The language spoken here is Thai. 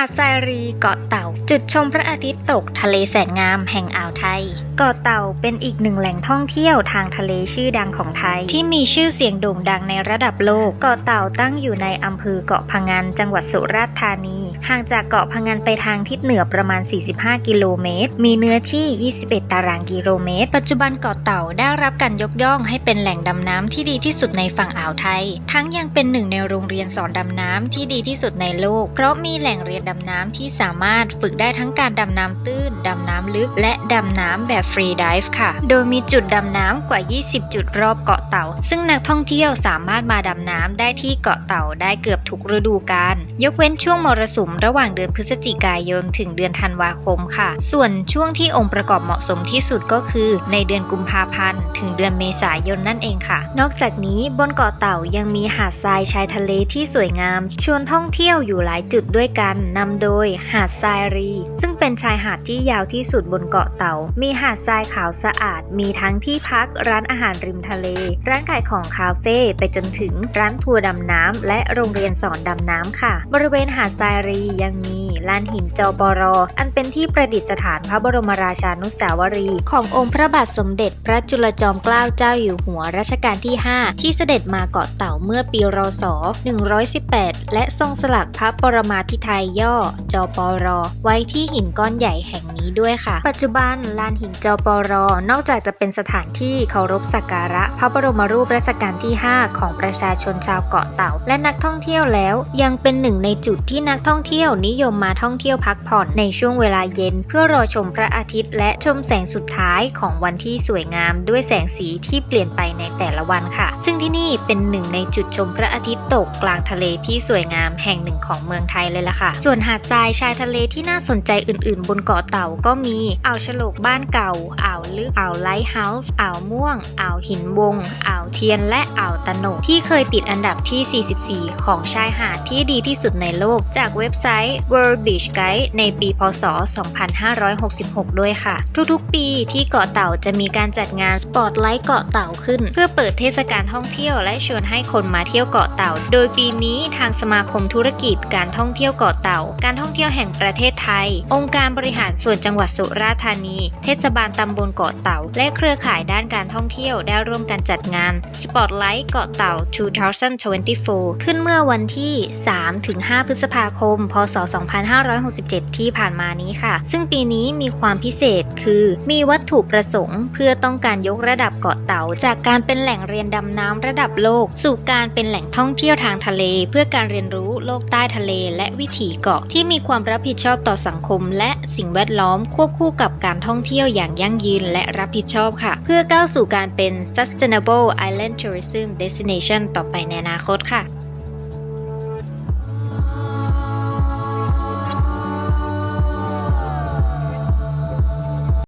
าดทรายรีเกาะเต่า จุดชมพระอาทิตย์ตกทะเลแสนงามแห่งอ่าวไทย เกาะเต่าเป็นอีกหนึ่งแหล่งท่องเที่ยวทางทะเลชื่อดังของไทย ที่มีชื่อเสียงโด่งดังในระดับโลก เกาะเต่าตั้งอยู่ในอำเภอเกาะพะงันจังหวัดสุราษฎร์ธานี ห่างจากเกาะพะงันไปทางทิศเหนือประมาณ 45 กิโลเมตร มีเนื้อที่ 21 ตารางกิโลเมตร ปัจจุบันเกาะเต่าได้รับการยกย่องให้เป็นแหล่งดำน้ำที่ดีที่สุดในฝั่งอ่าวไทย ทั้งยังเป็นหนึ่งในโรงเรียนสอนดำน้ำที่ดีที่สุดในโลก เพราะมีแหล่งเรียนดำน้ำที่สามารถฝึกได้ทั้งการดำน้ำตื้น ดำน้ำลึก และดำน้ำแบบฟรีดิฟค่ะ โดยมีจุดดำน้ำกว่า 20 จุดรอบเกาะเต่า ซึ่งนักท่องเที่ยวสามารถมาดำน้ำได้ที่เกาะเต่าได้เกือบทุกฤดูกาล ยกเว้นช่วงมรสุมระหว่างเดือนพฤศจิกายนถึงเดือนธันวาคมค่ะ ส่วนช่วงที่องค์ประกอบเหมาะสมที่สุดก็คือในเดือนกุมภาพันธ์ถึงเดือนเมษายนนั่นเองค่ะ นอกจากนี้บนเกาะเต่ายังมีหาดทรายชายทะเลที่สวยงาม ชวนท่องเที่ยวอยู่หลายจุดด้วยกันนำโดยหาดทรายรี ซึ่งเป็นชายหาดที่ยาวที่สุดบนเกาะเต่า มีหาดทรายขาวสะอาด มีทั้งที่พักร้านอาหารริมทะเล ร้านขายของคาเฟ่ไปจนถึงร้านทัวร์ดำน้ำและโรงเรียนสอนดำน้ำค่ะ บริเวณหาดทรายรียังมี ลานหินจอปรอ อันเป็นที่ประดิษฐานพระบรมราชานุสาวรีย์ขององค์พระบาทสมเด็จพระจุลจอมเกล้าเจ้าอยู่หัวรัชกาลที่ 5 ที่เสด็จมาเกาะเต่าเมื่อปีรศ 118 และทรงสลักพระปรมาภิไธยย่อจอปรอ ไว้ที่หินก้อนใหญ่แห่งนี้ด้วยค่ะ ปัจจุบันลานหินจอปรอนอกจากจะเป็นสถานที่เคารพสักการะพระบรมรูปรัชกาลที่ 5 ของประชาชนชาวเกาะเต่า และนักท่องเที่ยวแล้ว ยังเป็นหนึ่งในจุดที่นักท่องเที่ยวนิยมมาท่องเที่ยวพักผ่อนในช่วงเวลาเย็น เพื่อรอชมพระอาทิตย์ และชมแสงสุดท้ายของวันที่สวยงาม ด้วยแสงสีที่เปลี่ยนไปในแต่ละวันค่ะ ซึ่งที่นี่เป็นหนึ่งในจุดชมพระอาทิตย์ตกกลางทะเลที่สวยงามแห่งหนึ่งของเมืองไทยเลยล่ะค่ะ ส่วนหาดทรายชายทะเลที่น่าสนใจอื่น ๆ บนเกาะเต่าก็มีอ่าวฉลกบ้านเก่าอ่าวลึกอ่าวไลท์เฮาส์อ่าวม่วงอ่าวหินวงอ่าวเทียนและอ่าวตะโหนกที่เคยติดอันดับที่ 44 ของชายหาดที่ดีที่สุดในโลกจากเว็บไซต์ World Beach Guide ในปีพศ 2566 ด้วยค่ะ ทุกๆ ปีที่เกาะเต่าจะมีการจัดงาน Spotlight เกาะเต่าขึ้น เพื่อเปิดเทศกาลท่องเที่ยวและชวนให้คนมาเที่ยวเกาะเต่า โดยปีนี้ทางสมาคมธุรกิจการท่องเที่ยวเกาะเต่า การท่องเที่ยวแห่งประเทศไทย องค์การบริหารส่วนจังหวัดสุราษฎร์ธานี เทศบาลตำบลเกาะเต่า และเครือข่ายด้านการท่องเที่ยวได้ร่วมกันจัดงาน Spotlight เกาะเต่า 2024 ขึ้นเมื่อวันที่ 3-5 พฤษภาคม พศ 2 5 2567 ที่ผ่านมานี้ค่ะ ซึ่งปีนี้มีความพิเศษคือมีวัตถุประสงค์ เพื่อต้องการยกระดับเกาะเต่า จากการเป็นแหล่งเรียนดำน้ำระดับโลก สู่การเป็นแหล่งท่องเที่ยวทางทะเล เพื่อการเรียนรู้โลกใต้ทะเล และวิถีเกาะที่มีความรับผิดชอบต่อสังคม และสิ่งแวดล้อมควบคู่กับการท่องเที่ยวอย่างยั่งยืนและรับผิดชอบค่ะ เพื่อก้าวสู่การเป็น sustainable island tourism destination ต่อไปในอนาคตค่ะ